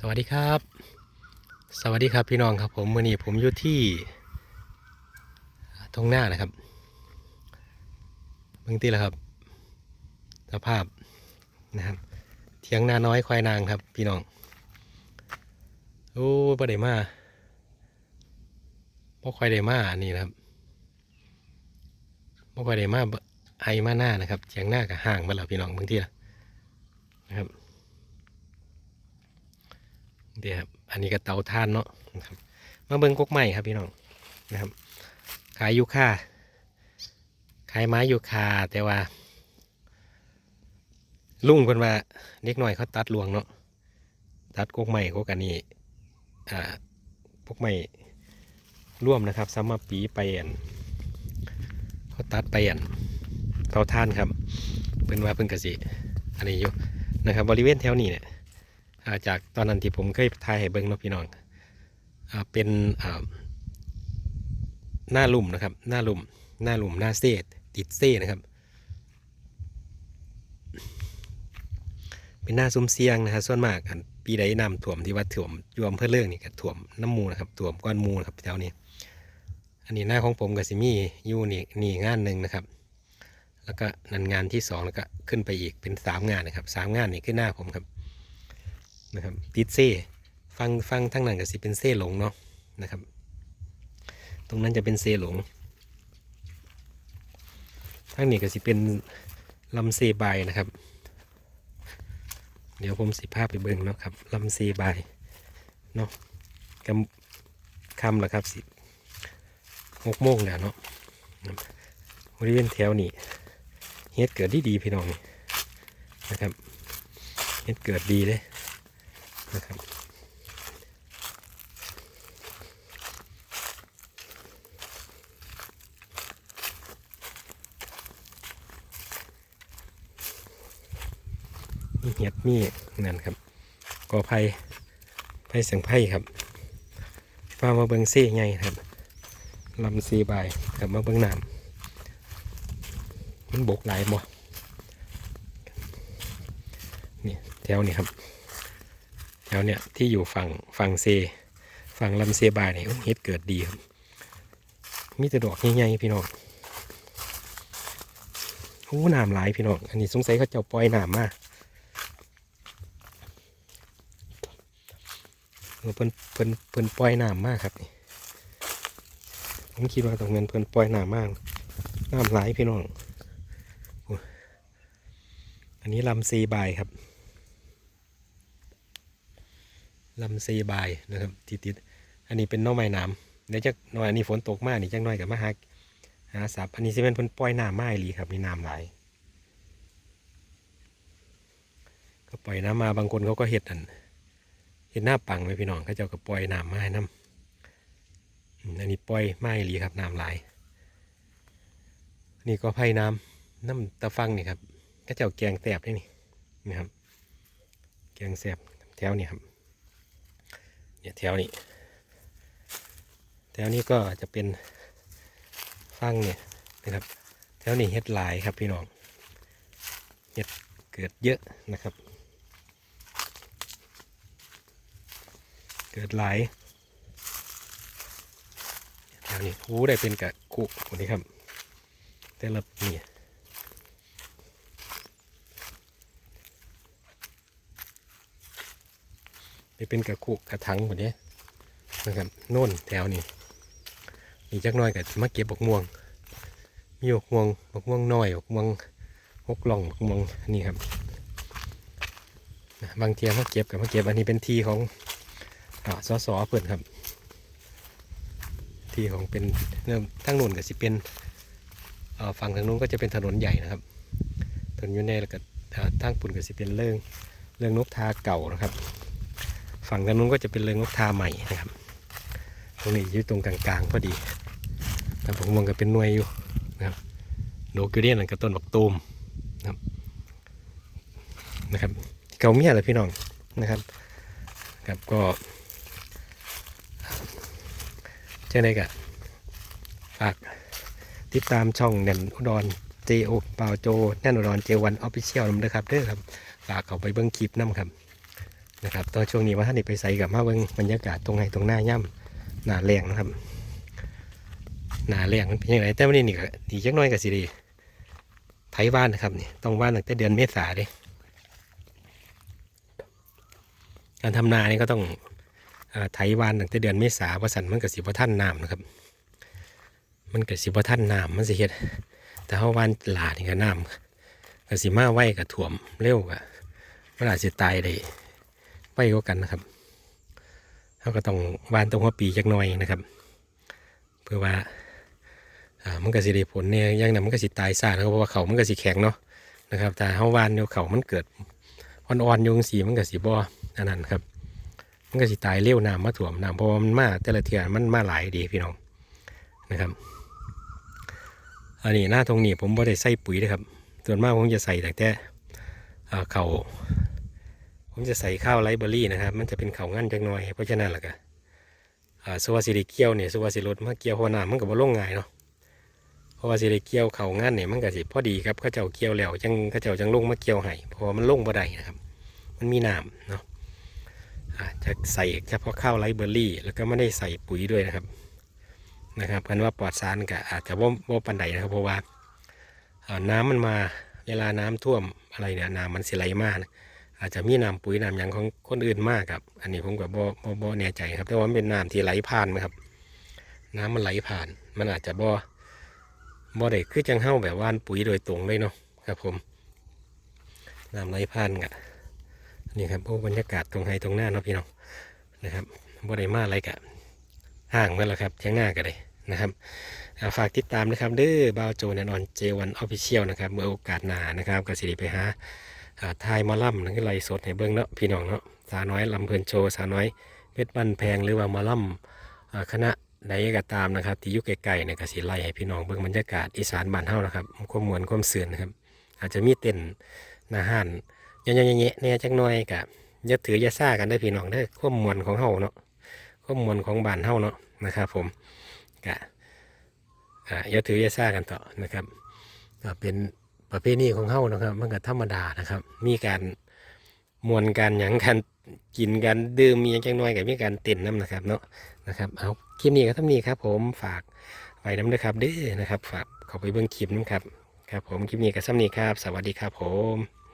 สวัสดีครับ สวัสดีครับพี่น้องครับผมมื่อนี้ผมอยู่ที่ทงหน้านะครับเบื้องต้แล้วครับ สภาพนะครับเทียงนาน้อยควายนางครับ พี่น้องโอ้ประเดมาพ่อควายเดมานนี้นะครับพ่อควายเดมาไอมาหน้านะครับเทียงหน้ากับห่างมาแล้วพี่น้องเบื้องต้นะครับ เดี๋ยวครับอันนี้ก็เตาถ่านเนาะนะครับมาเบิ้งกกใหม่ครับพี่น้องนะครับ ขายยูคาขายไม้ยูคาแต่ว่า ลุงคนว่าเล็กหน่อยเขาตัดลวงเนาะตัดกกใหม่กกอันนี้อ่ากกใหม่ร่วมนะครับสำหรับปีไปอันเขาตัดไปอันเตาถ่านครับเป็นว่าเพิ่งกสิอันนี้อยู่นะครับบริเวณแถวนี้เนี่ย จากตอนนั้นที่ผมเคยถ่ายให้เบิ้งเนาะพี่น้องเป็นหน้าลุ่มนะครับ หน้าลุ่มหน้าลุ่มหน้าเซ่ติดเซนะครับ เป็นหน้าซุ้มเสียงนะครับส่วนมากอันปีใดน้ำท่วมที่ว่าท่วมยวมเพื่อเรื่องนี่ก็ท่วมน้ำมูนะครับท่วมก้อนมูนะครับแถวนี้ อันนี้หน้าของผมกับซิมี่ยูนี่นี่งานหนึ่งนะครับ แล้วก็นันงานที่สองแล้วก็ขึ้นไปอีกเป็นสามงานนะครับสามงานนี่คือหน้าผมครับ นะครับติดเซ่ฟังฟังทั้งนั้นก็สิเป็นเซ่หลงเนาะนะครับ ตรงนั้นจะเป็นเซ่หลงทั้งนี้ก็สิเป็นลำเซบายนะครับ เดี๋ยวผมสิภาพไปเบิ่งเนาะครับลำเซบายเนาะกำคำละครับสิหกโมงแล้วเนาะบริเวณแถวนี้เฮ็ดเกิดดีดีพี่น้องนะครับเฮ็ดเกิดดีเลย นะครับมีเห็ดมีนั่นครับกอไผ่ไผ่สียงไผ่ครับฟ้ามาเบิงเซ่ไงครับลำซีบายกับมาเบิงน้ำมันบกหลายบ่นี่แถวนี้ครับ แถวเนี้ยที่อยู่ฝั่งฝั่งเซ ฝั่งลำเซบายเนี่ยเฮ็ดเกิดดีครับมีแต่ดอกใหญ่ๆพี่น้องโอ้น้ำหลายพี่น้องอันนี้สงสัยเขาเจะปล่อยน้ำมาเออเพิ่นเพิ่นเพิ่นปล่อยน้ำมากครับนี่ผมคิดว่าตรงนั้นเพิ่นปล่อยน้ำมากน้ำหลายพี่น้องอ้อันนี้ลำเซบายครับ ลำเซบายนะครับติดติดอันนี้เป็นน้องไม้น้ำเดี๋ยวจะหน่อยอันนี้ฝนตกมากนี่จังหน่อยกับมาหาหาสับอันนี้สิเป็นเพิ่นปล่อยน้ำไม้ลีครับนี่น้ำไหลายก็ปล่อยน้ำมาบางคนเขาก็เห็ดอันเห็ดหน้าปังไหมพี่น้องเขาเจ้าก็ปล่อยน้ำไม้น้ำอันนี้ปล่อยไม้ลีครับน้ำไหลายนี่ก็ไผ่น้ำน้ำตะฟังนี่ครับเขาเจ้าแกงแสบนี่นี่นะครับแกงแสบแถวนี่ครับ แถวนี้แถวนี้ก็จะเป็นฟังเนี่ยนะครับ แถวนี้เห็ดหลายครับพี่น้องเห็ดเกิดเยอะนะครับ เกิดหลายแถวนี้หูได้เป็นกะคุคนนี้ครับแต่ละนี่ ไปเป็นกระคุกระถังหมดเนี้ยนะครับโน่นแถวนี้นี่จักน้อยกับมาเก็บบกม่วง มีบกม่วงบกม่วงน้อยบกม่วงหกหล่องบกม่วงนี่ครับบางเทียมาเก็บกับมาเก็บอันนี้เป็นทีของอสอสอเพื่อนครับ ที่ของเป็นเริ่มทั้งนู่นก็สิเป็นฝั่งทางนู้นก็จะเป็นถนนใหญ่นะครับถนนยูเน่แล้วก็อ่าทางปุ่นก็สิเป็นเรื่องเรื่องนกทาเก่านะครับ ฝั่งทางนู้นก็จะเป็นเรืองนกทาใหม่นะครับตรงนี้อยู่ตรงกลางๆพอดีแต่ผมมองก็เป็นหน่วยอยู่นะครับโดกิเรียนนั่นก็ต้นบักตูมนะครับนะครับเกาเมียแหละพี่น้องนะครับครับก็เช่นไรกันฝากติดตามช่องแนนอุดรเจโอเปาโจแนนอุดรเจวันออฟฟิเชียลนำด้วยครับเด้อครับฝากเขาไปเบิ้งคลิปน้ำครับ นะครับตอนช่วงนี้ว่าท่านไปใส่กับมาเบิงบรรยากาศตรงไหนตรงหน้าย่ำหนาแรงนะครับหนาแรงมันเป็นยังไงแต่วันนี้นี่ก็ดีจักน้อยก็สิดีไถบ้านนะครับนี่ต้องบ้านตั้งแต่เดือนเมษาเลยการทำนานี่ก็ต้องไถบ้านตั้งแต่เดือนเมษาว่าสันมันก็สิบ่ท่านน้ำนะครับ มันก็สิบ่ท่านน้ำมันสิเฮ็ดแต่เฮาบ้านหลานี่ก็น้ำก็สิมาไว้ก็ถ่วมเร็วก็มันอาจสิตายได้ ไปก็กันนะครับเขาก็ต้องวานตรงหัวปีจักหน่อยนะครับ เพื่อว่าอ่ามันก็สิได้ผลเนี่ยอยังนั้นมันก็สิตายซานะครับเพราะว่าเขามันก็สิแข็งเนาะนะครับ แต่เฮาวานเดี๋ยเขามันเกิดอ่อนๆยงสีมันก็สิบ่อันนั้นครับ มันก็สิตายเร็วน้ำมาถ่วมน้ำเพราะว่ามันมาแต่ละเทือมันมาหลายดีพี่น้องนะครับ อันนี้หน้าตรงนี้ผมบ่ได้ใส่ปุ๋ยนะครับ ส่วนมากผมจะใส่แต่แต่เขา ผมจะใส่ข้าวไรเบอรี่นะครับ มันจะเป็นข้าวงั้นจังหน่อย เพราะฉะนั้นแหละก็อ่าสวัสดิเกี่ยวเนี่ยสวัสดิรถมาเกี่ยวหัวหน้ามันก็บ่ลงง่ายเนาะเพราะว่าสิได้เกี่ยวข้าวงั้นเนี่ยมันก็สิพอดีครับเขาเจ้าเกี่ยวแล้วจังเขาเจ้าจังลงมาเกี่ยวให้เพราะว่ามันลงบ่ได้นะครับ มันมีน้ำเนาะจะใส่เฉพาะข้าวไรเบอรี่ แล้วก็ไม่ได้ใส่ปุ๋ยด้วยนะครับนะครับกันว่าปลอดสารก็อาจจะว่าว่าปันใดนะครับ เพราะว่าน้ำมันมาเวลาน้ำท่วมอะไรเนี่ยน้ำมันสิไหลมากนะ อาจจะมีน้ำปุ๋ยน้ำหยังของคนอื่นมากครับ อันนี้ผมก็บ่บ่บ่แน่ใจครับ แต่ว่ามันเป็นน้ำที่ไหลผ่านไหมครับ น้ำมันไหลผ่าน มันอาจจะบ่บ่ได้คือจังเฮ้าแบบว่านปุ๋ยโดยตรงเลยเนาะครับ ผมน้ำไหลผ่านกะนี่ครับโอ้บรรยากาศตรงไฮตรงหน้าเนาะพี่น้องนะครับบ่ได้มาอะไรกะห่างเมื่อแล้วครับเชียงหน้าก็ได้นะครับฝากติดตามนะครับเด้อบาวโจแนนอนเจวันออฟฟิเชียลนะครับเมื่อโอกาสหนานะครับก็สิได้ไปหา อ่าทายมาล่ำนั่นคือไล่สดให้เบิ่งเนาะพี่น้องเนาะสาน้อยลำเพลินโชว์สาน้อยเพชรบันแพงหรือว่ามาล่ำคณะใดก็ตามนะครับ ที่ยู่ไกลๆเนี่ยก็สิไล่ให้พี่น้องเบิ่งบรรยากาศอีสานบ้านเฮานะครับความมวนความเสื่อนนะครับ อาจจะมีเต้นหนาห้านเยอะๆๆๆเนี่ยจักหน่อยกับย่าถือย่าซ่ากันได้พี่น้องเด้ความมวนของเฮาเนาะความมวนของบ้านเฮาเนาะนะครับผมกะย่าถือย่าซ่ากันต่อนะครับก็เป็น ประเพณีของเฮานะครับ มันก็ธรรมดานะครับ มีการมวนกันหยังกันกินกันดื่มมีอยังจังน้อยกับมีการเต้นน้ำนะครับเนาะนะครับเอาคลิปนี้ก็ท่านี้ครับ ผมฝากไว้น้ำด้วยครับเด้อนะครับ ฝากเข้าไปเบิ่งคลิปน้ำครับครับ ผมคลิปนี้ก็ซ้ำนี้ครับ สวัสดีครับผม